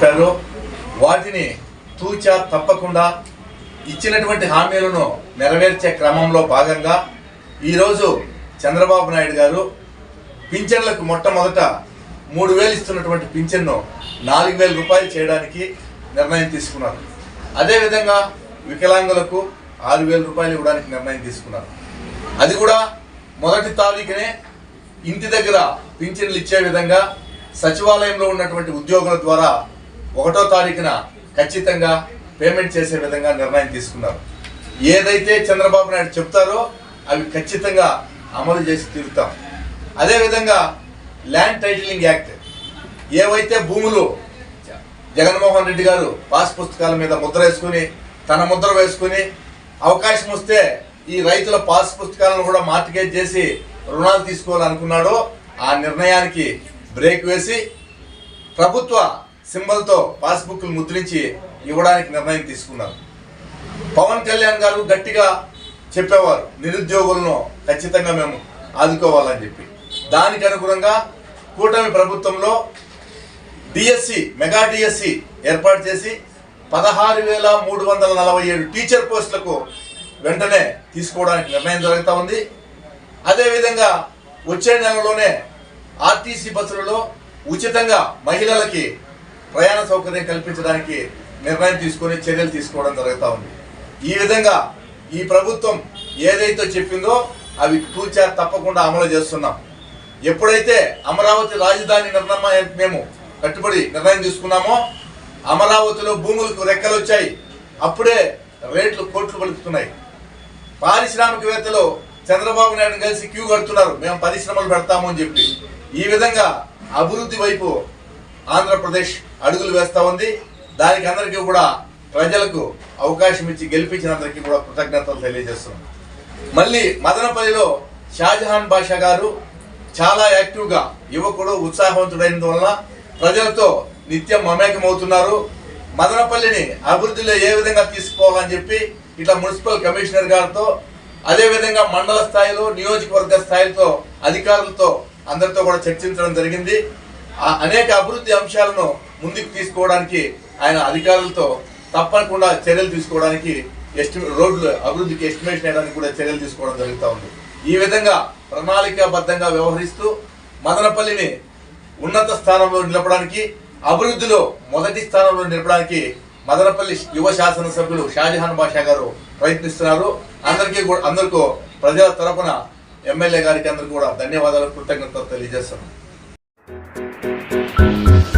చెప్పారో. వాటిని తూచా తప్పకుండా ఇచ్చినటువంటి హామీలను నెరవేర్చే క్రమంలో భాగంగా ఈరోజు చంద్రబాబు నాయుడు గారు పింఛన్లకు మొట్టమొదట మూడు వేలు ఇస్తున్నటువంటి పింఛన్ను నాలుగు వేల రూపాయలు చేయడానికి నిర్ణయం తీసుకున్నారు. అదేవిధంగా వికలాంగులకు ఆరు వేల రూపాయలు ఇవ్వడానికి నిర్ణయం తీసుకున్నారు. అది కూడా మొదటి తారీఖునే ఇంటి దగ్గర పింఛన్లు ఇచ్చే విధంగా సచివాలయంలో ఉన్నటువంటి ఉద్యోగుల ద్వారా ఒకటో తారీఖున ఖచ్చితంగా పేమెంట్ చేసే విధంగా నిర్ణయం తీసుకున్నారు. ఏదైతే చంద్రబాబు నాయుడు చెప్తారో అవి ఖచ్చితంగా అమలు చేసి తీరుతాం. అదేవిధంగా ల్యాండ్ టైటిలింగ్ యాక్ట్ ఏవైతే భూములు జగన్మోహన్ రెడ్డి గారు పాస్ పుస్తకాల మీద ముద్ర వేసుకుని తన ముద్ర వేసుకుని అవకాశం వస్తే ఈ రైతుల పాస్ పుస్తకాలను కూడా మార్టిగేజ్ చేసి రుణాలు తీసుకోవాలనుకున్నాడో ఆ నిర్ణయానికి బ్రేక్ వేసి ప్రభుత్వ సింబల్తో పాస్బుక్లు ముద్రించి ఇవ్వడానికి నిర్ణయం తీసుకున్నారు. పవన్ కళ్యాణ్ గారు గట్టిగా చెప్పేవారు నిరుద్యోగులను ఖచ్చితంగా మేము ఆదుకోవాలని చెప్పి. దానికి అనుగుణంగా కూటమి ప్రభుత్వంలో డిఎస్సి మెగా డిఎస్సి ఏర్పాటు చేసి పదహారు వేల మూడు వందల నలభై ఏడు టీచర్ పోస్టులకు వెంటనే తీసుకోవడానికి నిర్ణయం జరుగుతూ ఉంది. అదేవిధంగా వచ్చే నెలలోనే ఆర్టీసీ బస్సులలో ఉచితంగా మహిళలకి ప్రయాణ సౌకర్యం కల్పించడానికి నిర్ణయం తీసుకొని చర్యలు తీసుకోవడం జరుగుతూ ఉంది. ఈ విధంగా ఈ ప్రభుత్వం ఏదైతే చెప్పిందో అవి తూచా తప్పకుండా అమలు చేస్తున్నాం. ఎప్పుడైతే అమరావతి రాజధాని నిర్ణయం మేము కట్టుబడి నిర్ణయం తీసుకున్నామో అమరావతిలో భూములకు రెక్కలు వచ్చాయి. అప్పుడే రేట్లు కోట్లు పలుకుతున్నాయి. పారిశ్రామికవేత్తలు చంద్రబాబు నాయుడు కలిసి క్యూ కడుతున్నారు. మేము పరిశ్రమలు పెడతాము అని చెప్పి. ఈ విధంగా అభివృద్ధి వైపు ఆంధ్రప్రదేశ్ అడుగులు వేస్తా ఉంది. దానికి అందరికీ కూడా ప్రజలకు అవకాశం ఇచ్చి గెలిపించినందరికీ కూడా కృతజ్ఞతలు తెలియజేస్తున్నాం. మళ్ళీ మదనపల్లిలో షాజహాన్ బాషా గారు చాలా యాక్టివ్గా యువకుడు ఉత్సాహవంతుడైనందువల్ల ప్రజలతో నిత్యం మమేకమవుతున్నారు. మదనపల్లిని అభివృద్ధిలో ఏ విధంగా తీసుకోవాలని చెప్పి ఇట్లా మున్సిపల్ కమిషనర్ గారితో అదేవిధంగా మండల స్థాయిలో నియోజకవర్గ స్థాయితో అధికారులతో అందరితో కూడా చర్చించడం జరిగింది. అనేక అభివృద్ధి అంశాలను ముందుకు తీసుకోవడానికి ఆయన అధికారులతో తప్పకుండా చర్యలు తీసుకోవడానికి ఎస్టి రోడ్లు అభివృద్ధికి ఎస్టిమేషన్ వేయడానికి కూడా చర్యలు తీసుకోవడం జరుగుతూ ఉంది. ఈ విధంగా ప్రణాళికాబద్ధంగా వ్యవహరిస్తూ మదనపల్లిని ఉన్నత స్థానంలో నిలపడానికి అభివృద్ధిలో మొదటి స్థానంలో నిలపడానికి మదనపల్లి యువ శాసనసభ్యులు షాజహాన్ బాషా గారు ప్రయత్నిస్తున్నారు. అందరికీ కూడా అందరికీ ప్రజల తరపున ఎమ్మెల్యే గారికి అందరికీ కూడా ధన్యవాదాలు కృతజ్ఞతలు తెలియజేస్తున్నాను Thank you.